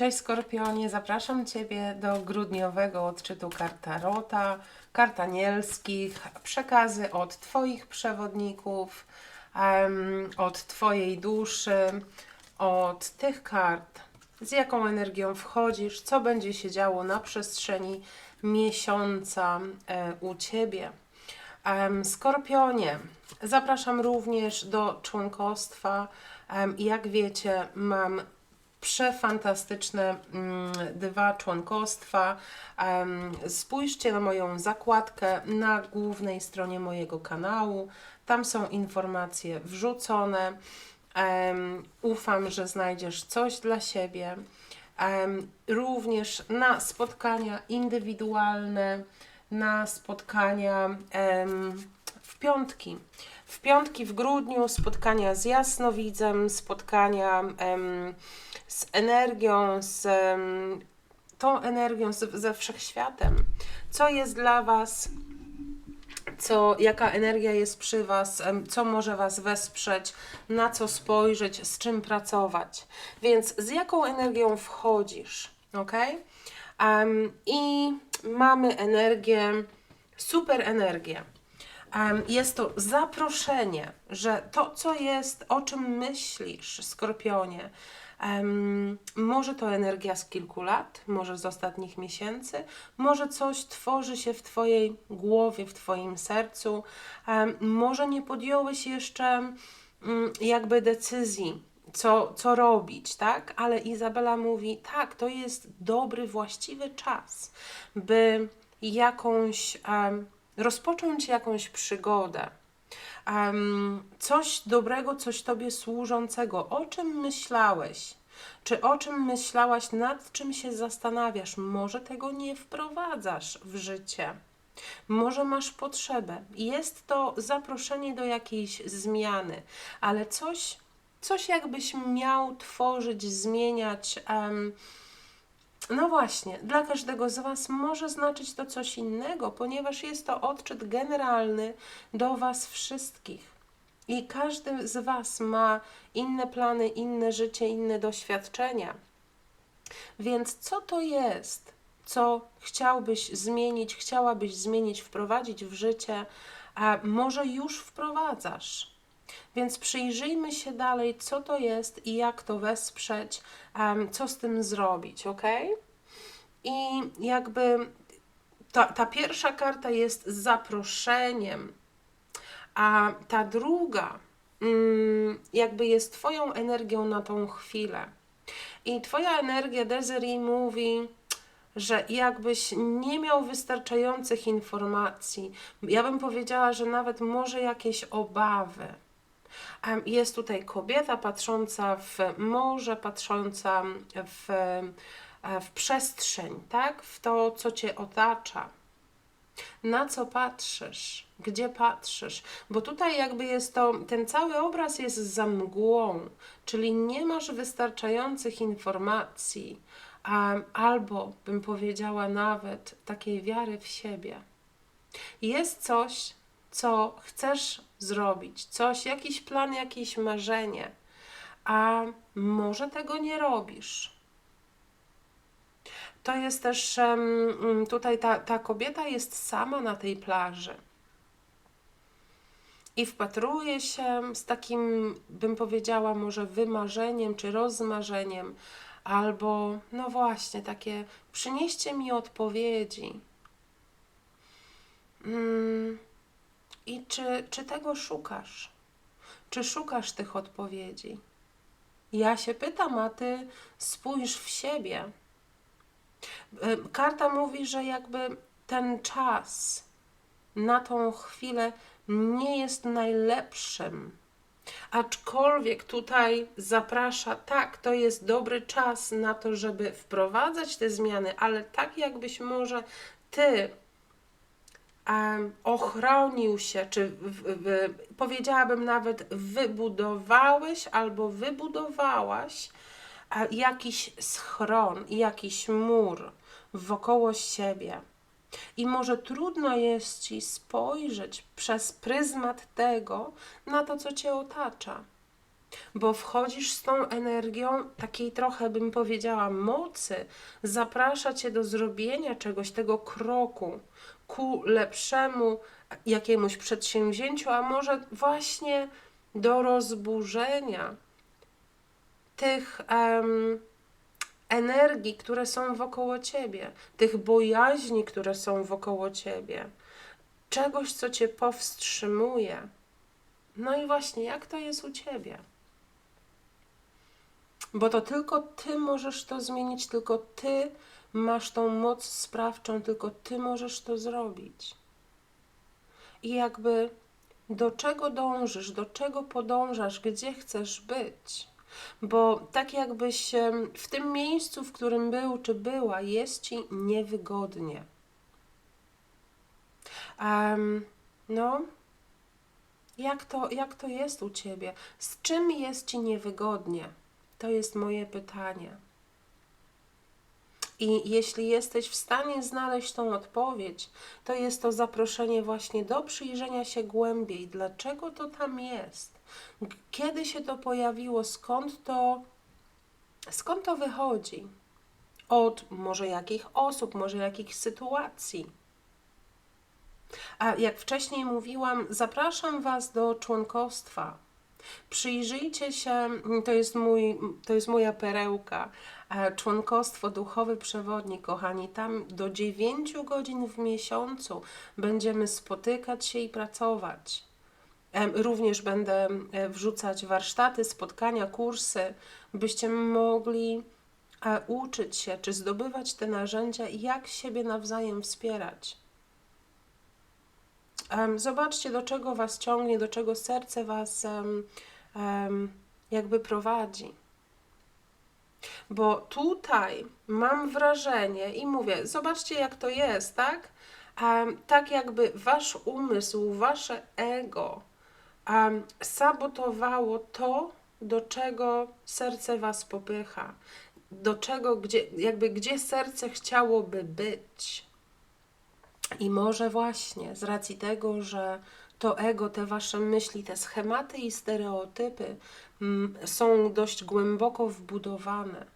Cześć Skorpionie, zapraszam Ciebie do grudniowego odczytu kart Tarota, kart anielskich, przekazy od Twoich przewodników, od Twojej duszy, od tych kart, z jaką energią wchodzisz, co będzie się działo na przestrzeni miesiąca e, u Ciebie. Skorpionie, zapraszam również do członkostwa. Jak wiecie, mam przefantastyczne mm, dwa członkostwa. Spójrzcie na moją zakładkę na głównej stronie mojego kanału. Tam są informacje wrzucone. Ufam, że znajdziesz coś dla siebie. Również na spotkania indywidualne, na spotkania w piątki. W piątki w grudniu spotkania z jasnowidzem, spotkania em, z energią, z em, tą energią, z, ze wszechświatem. Co jest dla Was, co, jaka energia jest przy Was, co może Was wesprzeć, na co spojrzeć, z czym pracować. Więc z jaką energią wchodzisz, ok? Em, I mamy energię, super energię. Jest to zaproszenie, że to, co jest, o czym myślisz, Skorpionie, em, może to energia z kilku lat, może z ostatnich miesięcy, może coś tworzy się w Twojej głowie, w Twoim sercu, em, może nie podjąłeś jeszcze mm, jakby decyzji, co, co robić, tak? Ale Izabela mówi, tak, to jest dobry, właściwy czas, by jakąś em, rozpocząć jakąś przygodę. Coś dobrego, coś Tobie służącego. O czym myślałeś? Czy o czym myślałaś, nad czym się zastanawiasz? Może tego nie wprowadzasz w życie. Może masz potrzebę. Jest to zaproszenie do jakiejś zmiany, ale coś, coś jakbyś miał tworzyć, zmieniać. em, no właśnie, dla każdego z Was może znaczyć to coś innego, ponieważ jest to odczyt generalny do Was wszystkich. I każdy z Was ma inne plany, inne życie, inne doświadczenia. Więc co to jest, co chciałbyś zmienić, chciałabyś zmienić, wprowadzić w życie, a może już wprowadzasz? Więc przyjrzyjmy się dalej, co to jest i jak to wesprzeć, co z tym zrobić, ok? I jakby ta, ta pierwsza karta jest zaproszeniem, a ta druga mm, jakby jest Twoją energią na tą chwilę. I Twoja energia Desiree mówi, że jakbyś nie miał wystarczających informacji, ja bym powiedziała, że nawet może jakieś obawy. Jest tutaj kobieta patrząca w morze, patrząca w, e, w przestrzeń, tak? W to, co cię otacza. Na co patrzysz? Gdzie patrzysz? Bo tutaj jakby jest to, ten cały obraz jest za mgłą, czyli nie masz wystarczających informacji, albo bym powiedziała nawet takiej wiary w siebie. Jest coś, co chcesz zrobić, coś, jakiś plan, jakieś marzenie, a może tego nie robisz. To jest też mm, tutaj ta, ta kobieta jest sama na tej plaży i wpatruje się z takim, bym powiedziała, może wymarzeniem czy rozmarzeniem, albo no właśnie, takie przynieście mi odpowiedzi. Mm. I czy, czy tego szukasz? Czy szukasz tych odpowiedzi? Ja się pytam, a ty spójrz w siebie. Karta mówi, że jakby ten czas na tą chwilę nie jest najlepszym. Aczkolwiek tutaj zaprasza, tak, to jest dobry czas na to, żeby wprowadzać te zmiany, ale tak jakbyś może ty ochronił się, czy w, w, powiedziałabym nawet wybudowałeś albo wybudowałaś a, jakiś schron, jakiś mur wokoło siebie. I może trudno jest ci spojrzeć przez pryzmat tego na to, co cię otacza. bo wchodzisz z tą energią takiej trochę, bym powiedziała, mocy, zaprasza cię do zrobienia czegoś, tego kroku ku lepszemu jakiemuś przedsięwzięciu, a może właśnie do rozburzenia tych energii, które są wokoło ciebie, tych bojaźni, które są wokoło ciebie, czegoś, co cię powstrzymuje. No i właśnie, jak to jest u ciebie? Bo to tylko ty możesz to zmienić, tylko ty masz tą moc sprawczą, tylko ty możesz to zrobić. I jakby do czego dążysz, do czego podążasz, gdzie chcesz być. Bo tak jakbyś w tym miejscu, w którym był czy była, jest ci niewygodnie. Em, no, jak to, jak to jest u ciebie? Z czym jest ci niewygodnie? To jest moje pytanie. I jeśli jesteś w stanie znaleźć tą odpowiedź, to jest to zaproszenie właśnie do przyjrzenia się głębiej, dlaczego to tam jest, kiedy się to pojawiło, skąd to, skąd to wychodzi, od może jakich osób, może jakich sytuacji. A jak wcześniej mówiłam, zapraszam Was do członkostwa. Przyjrzyjcie się, to jest, mój, to jest moja perełka, członkostwo Duchowy Przewodnik, kochani. Tam do 9 godzin w miesiącu będziemy spotykać się i pracować. Em, Również będę e, wrzucać warsztaty, spotkania, kursy, byście mogli e, uczyć się, czy zdobywać te narzędzia, jak siebie nawzajem wspierać. Zobaczcie, do czego Was ciągnie, do czego serce Was jakby prowadzi. Bo tutaj mam wrażenie i mówię, zobaczcie, jak to jest, tak? Em, tak jakby Wasz umysł, Wasze ego em, sabotowało to, do czego serce Was popycha, do czego, gdzie, jakby gdzie serce chciałoby być. I może właśnie z racji tego, że to ego, te wasze myśli, te schematy i stereotypy mm, są dość głęboko wbudowane,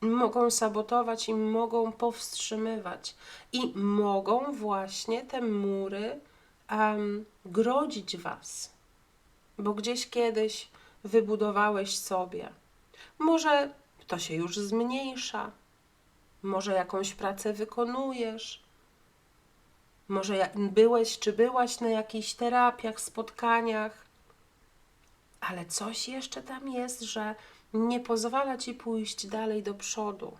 mogą sabotować i mogą powstrzymywać, i mogą właśnie te mury em, grodzić was, bo gdzieś kiedyś wybudowałeś sobie. Może to się już zmniejsza, może jakąś pracę wykonujesz. Może jak byłeś czy byłaś na jakichś terapiach, spotkaniach, ale coś jeszcze tam jest, że nie pozwala ci pójść dalej do przodu.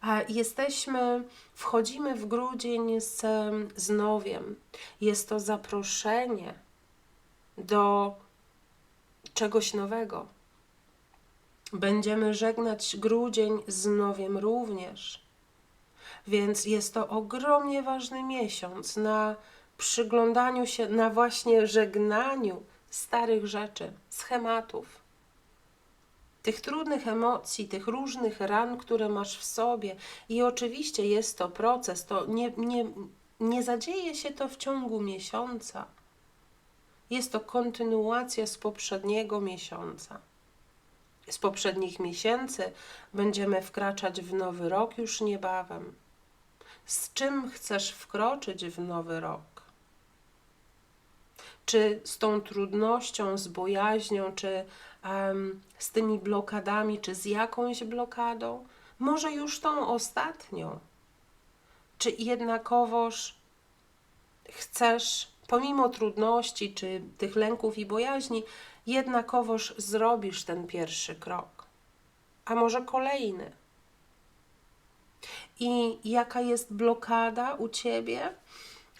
A jesteśmy, wchodzimy w grudzień z, z nowiem. Jest to zaproszenie do czegoś nowego. Będziemy żegnać grudzień z nowiem również. Więc jest to ogromnie ważny miesiąc na przyglądaniu się, na właśnie żegnaniu starych rzeczy, schematów, tych trudnych emocji, tych różnych ran, które masz w sobie. I oczywiście jest to proces, to nie, nie, nie zadzieje się to w ciągu miesiąca. Jest to kontynuacja z poprzedniego miesiąca. Z poprzednich miesięcy będziemy wkraczać w nowy rok już niebawem. Z czym chcesz wkroczyć w nowy rok? Czy z tą trudnością, z bojaźnią, czy em, z tymi blokadami, czy z jakąś blokadą? Może już tą ostatnią? Czy jednakowoż chcesz, pomimo trudności, czy tych lęków i bojaźni, jednakowoż zrobisz ten pierwszy krok? A może kolejny? i jaka jest blokada u ciebie,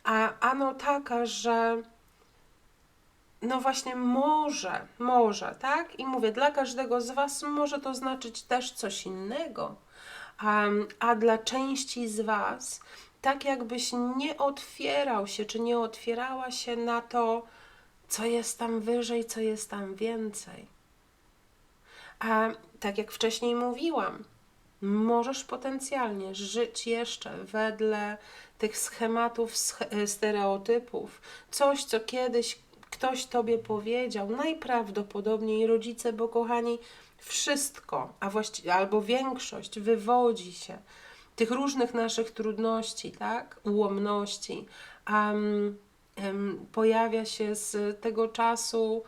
a ano taka, że no właśnie może, może, tak? I mówię, dla każdego z Was może to znaczyć też coś innego, a, a dla części z Was, tak jakbyś nie otwierał się, czy nie otwierała się na to, co jest tam wyżej, co jest tam więcej. A tak jak wcześniej mówiłam, możesz potencjalnie żyć jeszcze wedle tych schematów, sch- stereotypów, coś, co kiedyś Ktoś tobie powiedział, najprawdopodobniej rodzice, bo kochani, wszystko, a właściwie albo większość wywodzi się tych różnych naszych trudności, tak? Ułomności, um, pojawia się z tego czasu,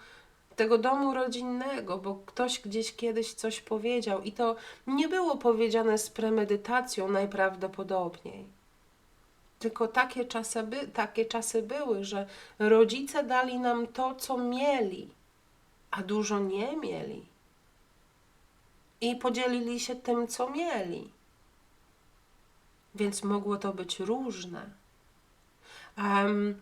tego domu rodzinnego, bo ktoś gdzieś kiedyś coś powiedział i to nie było powiedziane z premedytacją najprawdopodobniej. Tylko takie czasy, by, takie czasy były, że rodzice dali nam to, co mieli, a dużo nie mieli. I podzielili się tym, co mieli. Więc mogło to być różne. Um,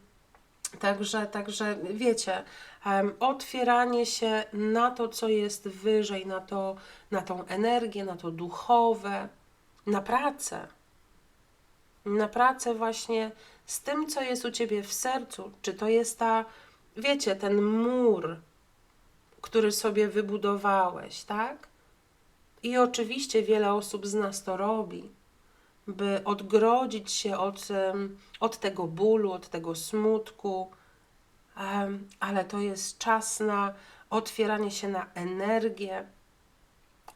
także, także wiecie, um, otwieranie się na to, co jest wyżej, na, to, na tą energię, na to duchowe, na pracę na pracę właśnie z tym, co jest u ciebie w sercu. Czy to jest ta, wiecie, ten mur, który sobie wybudowałeś, tak? I oczywiście wiele osób z nas to robi, by odgrodzić się od, od tego bólu, od tego smutku, ale to jest czas na otwieranie się na energię,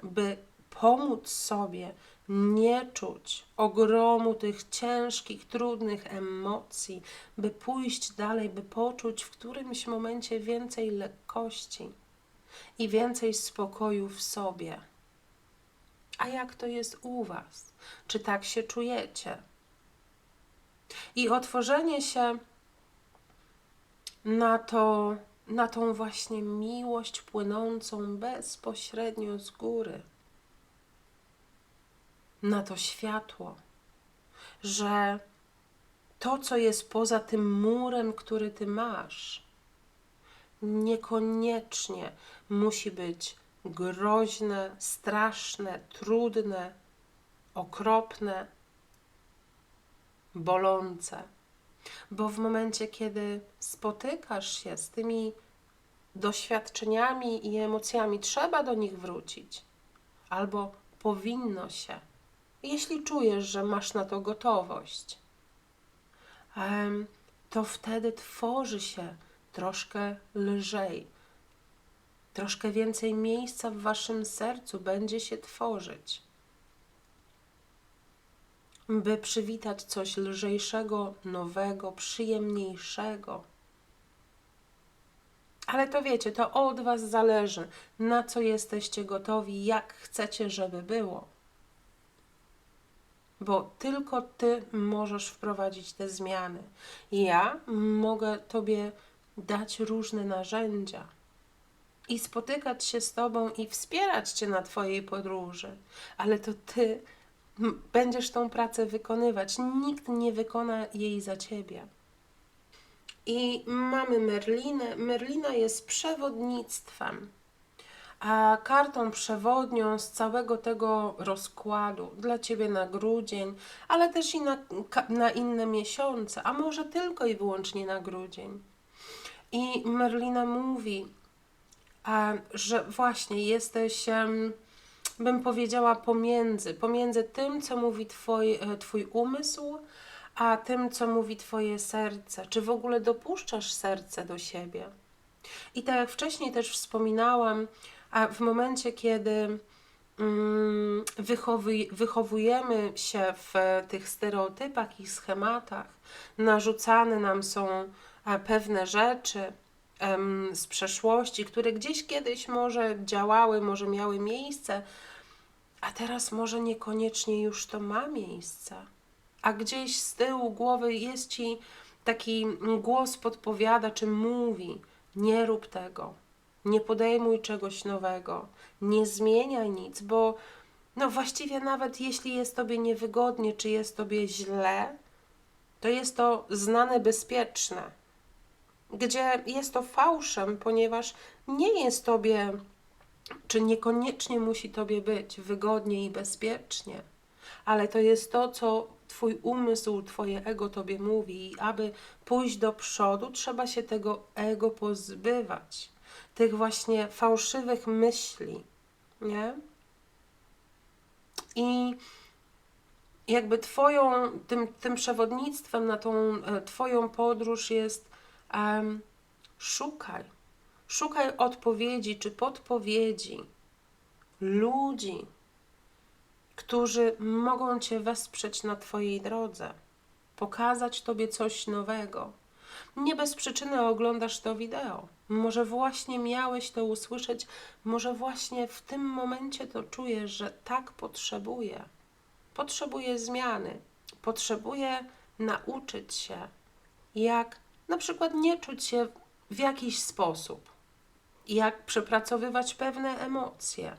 by pomóc sobie nie czuć ogromu tych ciężkich, trudnych emocji, by pójść dalej, by poczuć w którymś momencie więcej lekkości i więcej spokoju w sobie. A jak to jest u Was? Czy tak się czujecie? I otworzenie się na to, na tą właśnie miłość płynącą bezpośrednio z góry na to światło, że to, co jest poza tym murem, który ty masz, niekoniecznie musi być groźne, straszne, trudne, okropne, bolące. Bo w momencie, kiedy spotykasz się z tymi doświadczeniami i emocjami, trzeba do nich wrócić, albo powinno się jeśli czujesz, że masz na to gotowość, to wtedy tworzy się troszkę lżej. Troszkę więcej miejsca w waszym sercu będzie się tworzyć, by przywitać coś lżejszego, nowego, przyjemniejszego. Ale to wiecie, to od Was zależy, na co jesteście gotowi, jak chcecie, żeby było bo tylko Ty możesz wprowadzić te zmiany. Ja mogę Tobie dać różne narzędzia i spotykać się z Tobą i wspierać Cię na Twojej podróży, ale to Ty będziesz tą pracę wykonywać. Nikt nie wykona jej za Ciebie. I mamy Merlinę. Merlina jest przewodnictwem a kartą przewodnią z całego tego rozkładu dla Ciebie na grudzień, ale też i na, na inne miesiące, a może tylko i wyłącznie na grudzień. I Merlina mówi, że właśnie jesteś, bym powiedziała, pomiędzy, pomiędzy tym, co mówi twoj, e, Twój umysł, a tym, co mówi Twoje serce. Czy w ogóle dopuszczasz serce do siebie? I tak jak wcześniej też wspominałam, a w momencie, kiedy mm, wychowuj, wychowujemy się w tych stereotypach i schematach, narzucane nam są e, pewne rzeczy z przeszłości, które gdzieś kiedyś może działały, może miały miejsce, a teraz może niekoniecznie już to ma miejsce. A gdzieś z tyłu głowy jest ci taki głos podpowiada, czy mówi: Nie rób tego, nie podejmuj czegoś nowego, nie zmieniaj nic, bo no właściwie nawet jeśli jest Tobie niewygodnie, czy jest Tobie źle, to jest to znane bezpieczne, gdzie jest to fałszem, ponieważ nie jest Tobie, czy niekoniecznie musi Tobie być wygodnie i bezpiecznie, ale to jest to, co Twój umysł, Twoje ego Tobie mówi i aby pójść do przodu, trzeba się tego ego pozbywać tych właśnie fałszywych myśli, nie? I jakby twoją, tym, tym przewodnictwem na tą e, twoją podróż jest um, szukaj. Szukaj odpowiedzi czy podpowiedzi ludzi, którzy mogą Cię wesprzeć na Twojej drodze, pokazać Tobie coś nowego. Nie bez przyczyny oglądasz to wideo. Może właśnie miałeś to usłyszeć, może właśnie w tym momencie to czujesz, że tak potrzebuję. Potrzebuję zmiany, potrzebuję nauczyć się, jak na przykład nie czuć się w jakiś sposób, jak przepracowywać pewne emocje.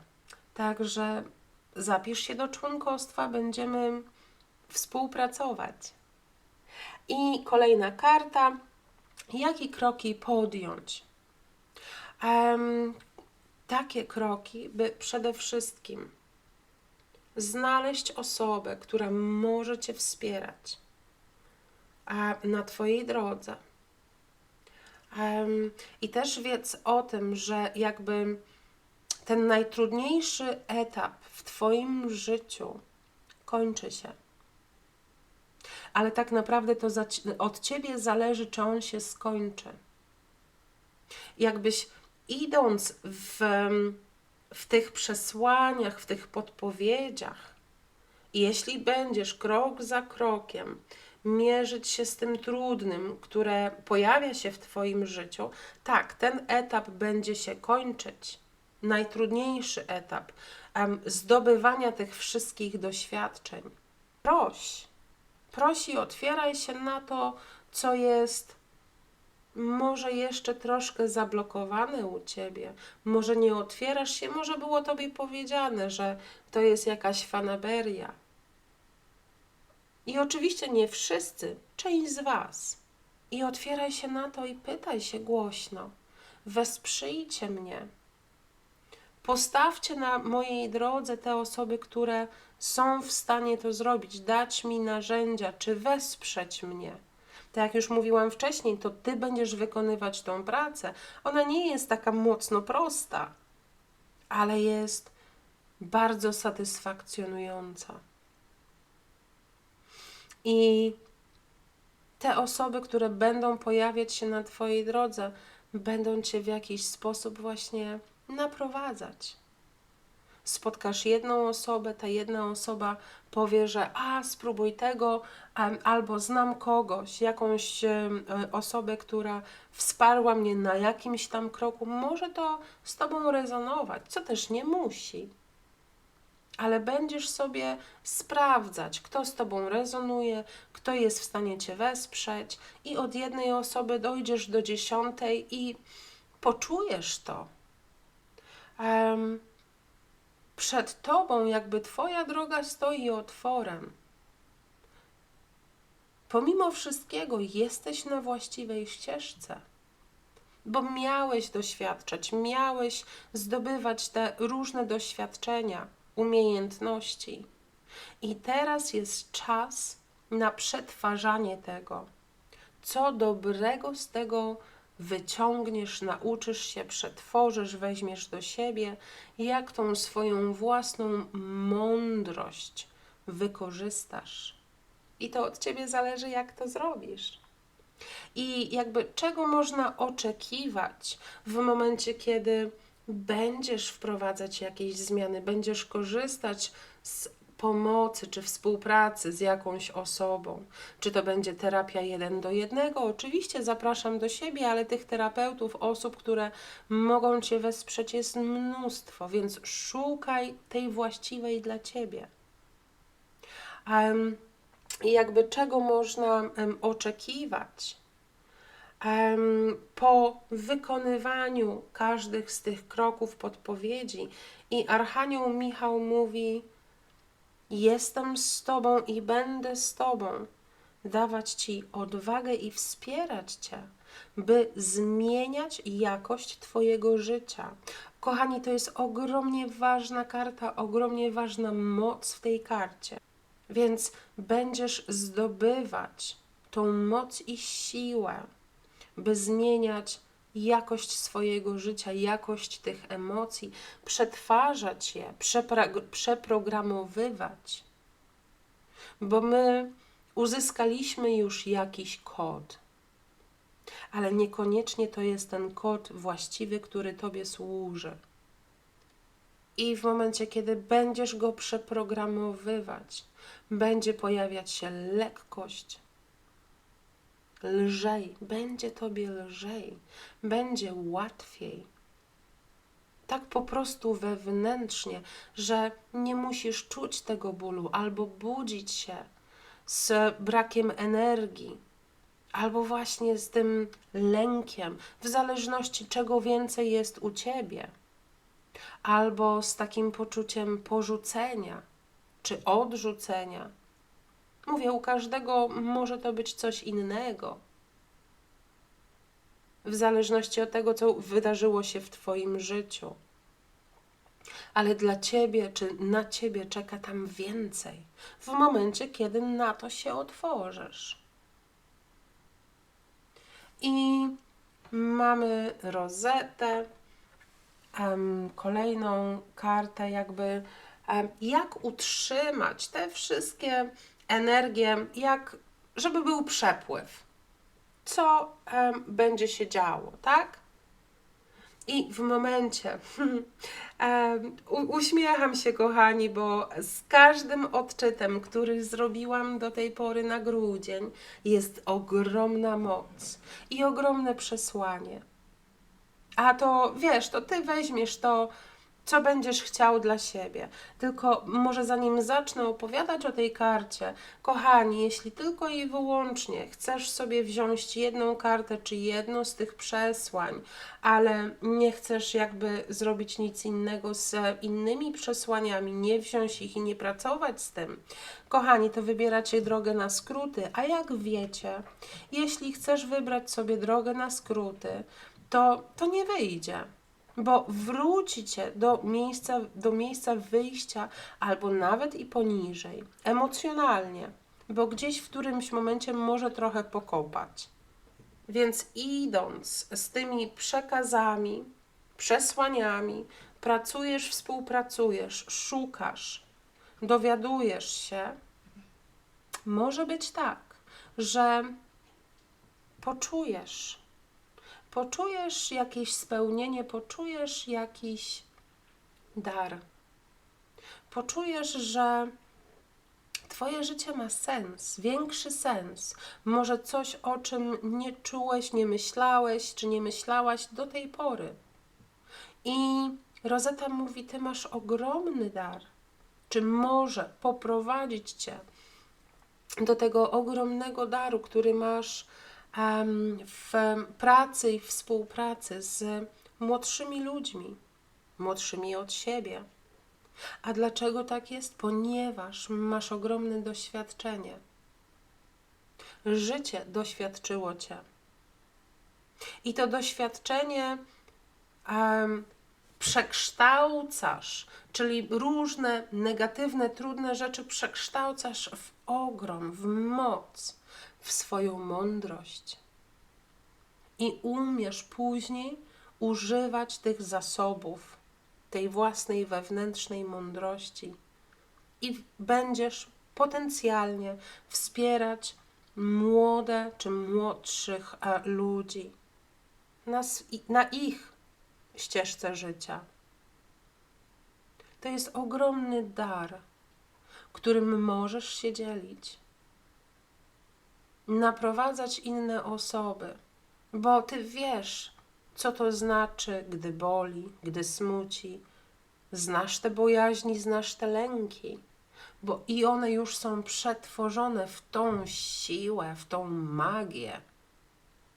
Także zapisz się do członkostwa, będziemy współpracować. I kolejna karta. Jakie kroki podjąć? Em, takie kroki, by przede wszystkim znaleźć osobę, która może Cię wspierać a na Twojej drodze. Em, I też wiedz o tym, że jakby ten najtrudniejszy etap w Twoim życiu kończy się. Ale tak naprawdę to za, od Ciebie zależy, czy on się skończy. Jakbyś idąc w, w tych przesłaniach, w tych podpowiedziach, jeśli będziesz krok za krokiem mierzyć się z tym trudnym, które pojawia się w Twoim życiu, tak, ten etap będzie się kończyć. Najtrudniejszy etap em, zdobywania tych wszystkich doświadczeń. Proś, proś i otwieraj się na to, co jest może jeszcze troszkę zablokowane u ciebie. Może nie otwierasz się, może było tobie powiedziane, że to jest jakaś fanaberia. I oczywiście nie wszyscy, część z Was. I otwieraj się na to i pytaj się głośno. Wesprzyjcie mnie. Postawcie na mojej drodze te osoby, które są w stanie to zrobić, dać mi narzędzia, czy wesprzeć mnie. Tak jak już mówiłam wcześniej, to Ty będziesz wykonywać tą pracę. Ona nie jest taka mocno prosta, ale jest bardzo satysfakcjonująca. I te osoby, które będą pojawiać się na Twojej drodze, będą Cię w jakiś sposób właśnie naprowadzać. Spotkasz jedną osobę, ta jedna osoba powie, że a spróbuj tego, albo znam kogoś, jakąś osobę, która wsparła mnie na jakimś tam kroku, może to z Tobą rezonować, co też nie musi ale będziesz sobie sprawdzać, kto z Tobą rezonuje, kto jest w stanie Cię wesprzeć, i od jednej osoby dojdziesz do dziesiątej i poczujesz to. Um, przed Tobą, jakby Twoja droga stoi otworem. Pomimo wszystkiego, jesteś na właściwej ścieżce bo miałeś doświadczać, miałeś zdobywać te różne doświadczenia umiejętności. I teraz jest czas na przetwarzanie tego. Co dobrego z tego wyciągniesz, nauczysz się, przetworzysz, weźmiesz do siebie, jak tą swoją własną mądrość wykorzystasz. I to od ciebie zależy, jak to zrobisz. I jakby czego można oczekiwać w momencie, kiedy będziesz wprowadzać jakieś zmiany, będziesz korzystać z pomocy czy współpracy z jakąś osobą. Czy to będzie terapia jeden do jednego? Oczywiście zapraszam do siebie, ale tych terapeutów, osób, które mogą Cię wesprzeć jest mnóstwo, więc szukaj tej właściwej dla Ciebie. Um, jakby czego można um, oczekiwać? Po wykonywaniu każdych z tych kroków podpowiedzi i Archanioł Michał mówi: Jestem z Tobą i będę z Tobą, dawać Ci odwagę i wspierać Cię, by zmieniać jakość Twojego życia. Kochani, to jest ogromnie ważna karta, ogromnie ważna moc w tej karcie. Więc będziesz zdobywać tą moc i siłę by zmieniać jakość swojego życia, jakość tych emocji, przetwarzać je, przeprogramowywać. Bo my uzyskaliśmy już jakiś kod. ale niekoniecznie to jest ten kod właściwy, który Tobie służy. I w momencie, kiedy będziesz go przeprogramowywać, będzie pojawiać się lekkość, lżej, będzie Tobie lżej, będzie łatwiej. Tak po prostu wewnętrznie, że nie musisz czuć tego bólu albo budzić się z brakiem energii, albo właśnie z tym lękiem, w zależności czego więcej jest u ciebie, albo z takim poczuciem porzucenia czy odrzucenia. Mówię, u każdego może to być coś innego. W zależności od tego, co wydarzyło się w Twoim życiu. Ale dla Ciebie czy na Ciebie czeka tam więcej w momencie, kiedy na to się otworzysz. I mamy rozetę, um, kolejną kartę, jakby um, jak utrzymać te wszystkie energie, jak żeby był przepływ. Co będzie się działo, tak? I w momencie um, uśmiecham się, kochani, bo z każdym odczytem, który zrobiłam do tej pory na grudzień, jest ogromna moc i ogromne przesłanie. A to wiesz, to ty weźmiesz to co będziesz chciał dla siebie. Tylko może zanim zacznę opowiadać o tej karcie, kochani, jeśli tylko i wyłącznie chcesz sobie wziąć jedną kartę czy jedno z tych przesłań, ale nie chcesz jakby zrobić nic innego z innymi przesłaniami, nie wziąć ich i nie pracować z tym, kochani, to wybieracie drogę na skróty. A jak wiecie, jeśli chcesz wybrać sobie drogę na skróty, to, to nie wyjdzie bo wrócicie do miejsca, do miejsca wyjścia albo nawet i poniżej, emocjonalnie, bo gdzieś w którymś momencie może trochę pokopać. Więc idąc z tymi przekazami, przesłaniami, pracujesz, współpracujesz, szukasz, dowiadujesz się, może być tak, że poczujesz, poczujesz jakieś spełnienie, poczujesz jakiś dar. Poczujesz, że Twoje życie ma sens, większy sens. Może coś, o czym nie czułeś, nie myślałeś, czy nie myślałaś do tej pory. I Rozeta mówi: Ty masz ogromny dar, czy może poprowadzić Cię do tego ogromnego daru, który masz w pracy i współpracy z młodszymi ludźmi, młodszymi od siebie. A dlaczego tak jest? Ponieważ masz ogromne doświadczenie. Życie doświadczyło cię. I to doświadczenie um, przekształcasz, czyli różne negatywne, trudne rzeczy przekształcasz w ogrom, w moc w swoją mądrość. I umiesz później używać tych zasobów, tej własnej wewnętrznej mądrości. I będziesz potencjalnie wspierać młode czy młodszych e, ludzi na, na ich ścieżce życia. To jest ogromny dar, którym możesz się dzielić naprowadzać inne osoby, bo ty wiesz, co to znaczy, gdy boli, gdy smuci. Znasz te bojaźni, znasz te lęki, bo i one już są przetworzone w tą siłę, w tą magię.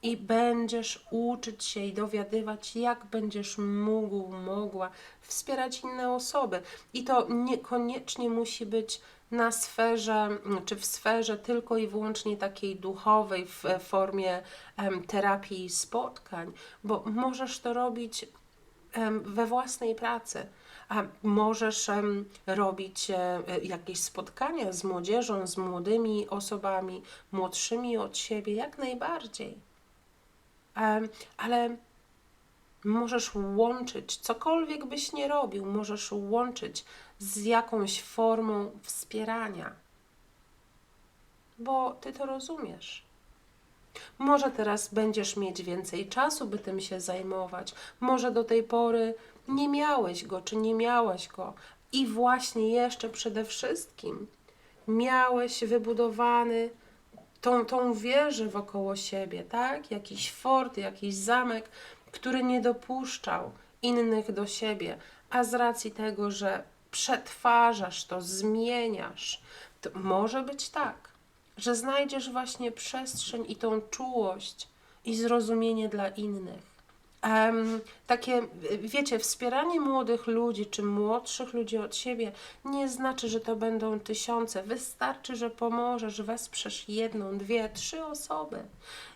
I będziesz uczyć się i dowiadywać, jak będziesz mógł, mogła wspierać inne osoby. I to niekoniecznie musi być na sferze, czy w sferze tylko i wyłącznie takiej duchowej, w formie terapii i spotkań, bo możesz to robić we własnej pracy. A możesz robić e, jakieś spotkania z młodzieżą, z młodymi osobami, młodszymi od siebie, jak najbardziej. Ale możesz łączyć, cokolwiek byś nie robił, możesz łączyć z jakąś formą wspierania, bo ty to rozumiesz. Może teraz będziesz mieć więcej czasu, by tym się zajmować. Może do tej pory nie miałeś go, czy nie miałaś go. I właśnie jeszcze przede wszystkim miałeś wybudowany tą, tą wieżę wokoło siebie, tak? Jakiś fort, jakiś zamek, który nie dopuszczał innych do siebie, a z racji tego, że przetwarzasz to, zmieniasz, to może być tak, że znajdziesz właśnie przestrzeń i tą czułość i zrozumienie dla innych. Em, takie, wiecie, wspieranie młodych ludzi czy młodszych ludzi od siebie nie znaczy, że to będą tysiące. Wystarczy, że pomożesz, wesprzesz jedną, dwie, trzy osoby.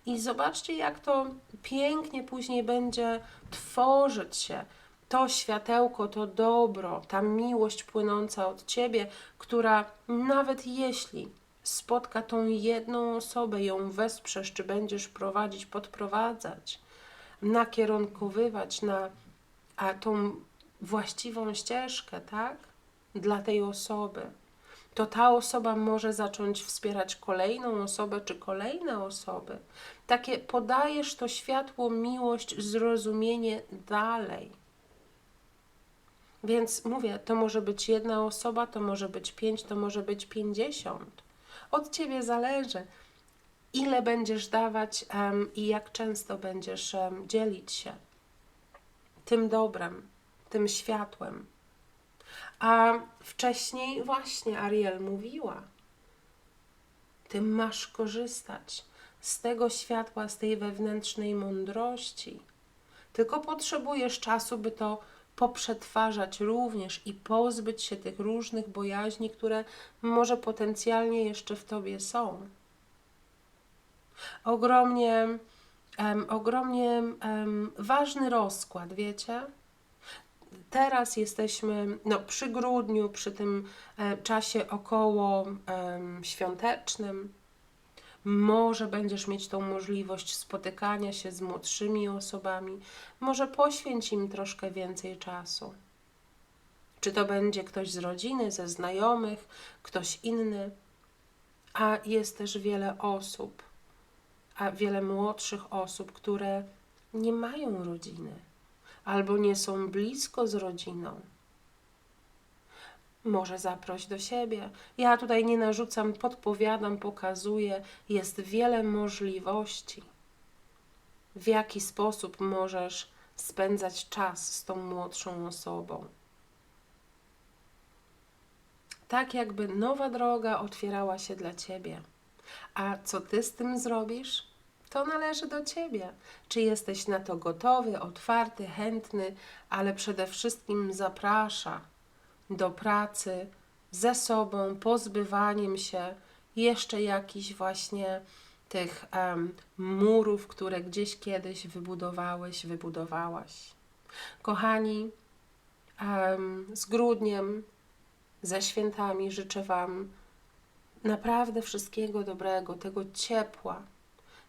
I zobaczcie, jak to pięknie później będzie tworzyć się to światełko, to dobro, ta miłość płynąca od ciebie, która nawet jeśli spotka tą jedną osobę, ją wesprzesz, czy będziesz prowadzić, podprowadzać, nakierunkowywać na a tą właściwą ścieżkę, tak? Dla tej osoby. To ta osoba może zacząć wspierać kolejną osobę czy kolejne osoby. Takie podajesz to światło, miłość, zrozumienie dalej. Więc mówię, to może być jedna osoba, to może być pięć, to może być pięćdziesiąt. Od ciebie zależy ile będziesz dawać um, i jak często będziesz um, dzielić się tym dobrem, tym światłem. A wcześniej właśnie Ariel mówiła, ty masz korzystać z tego światła, z tej wewnętrznej mądrości. Tylko potrzebujesz czasu, by to poprzetwarzać również i pozbyć się tych różnych bojaźni, które może potencjalnie jeszcze w tobie są ogromnie, um, ogromnie um, ważny rozkład, wiecie? Teraz jesteśmy no, przy grudniu, przy tym e, czasie około um, świątecznym. Może będziesz mieć tą możliwość spotykania się z młodszymi osobami. Może poświęć im troszkę więcej czasu. Czy to będzie ktoś z rodziny, ze znajomych, ktoś inny. A jest też wiele osób, a wiele młodszych osób, które nie mają rodziny albo nie są blisko z rodziną. Może zaproś do siebie. Ja tutaj nie narzucam, podpowiadam, pokazuję. Jest wiele możliwości, w jaki sposób możesz spędzać czas z tą młodszą osobą. Tak, jakby nowa droga otwierała się dla ciebie. A co ty z tym zrobisz? To należy do ciebie. Czy jesteś na to gotowy, otwarty, chętny, ale przede wszystkim zaprasza do pracy ze sobą, pozbywaniem się jeszcze jakichś właśnie tych um, murów, które gdzieś kiedyś wybudowałeś, wybudowałaś. Kochani, um, z grudniem, ze świętami życzę Wam naprawdę wszystkiego dobrego, tego ciepła,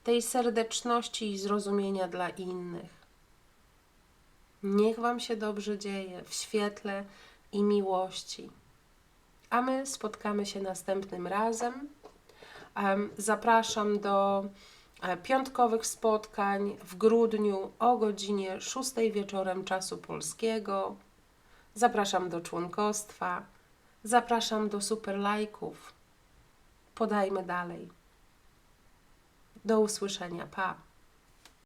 tej serdeczności i zrozumienia dla innych. Niech Wam się dobrze dzieje w świetle i miłości. A my spotkamy się następnym razem. Zapraszam do e, piątkowych spotkań w grudniu o godzinie 6 wieczorem czasu polskiego. Zapraszam do członkostwa. Zapraszam do super lajków podajmy dalej. Do usłyszenia. Pa!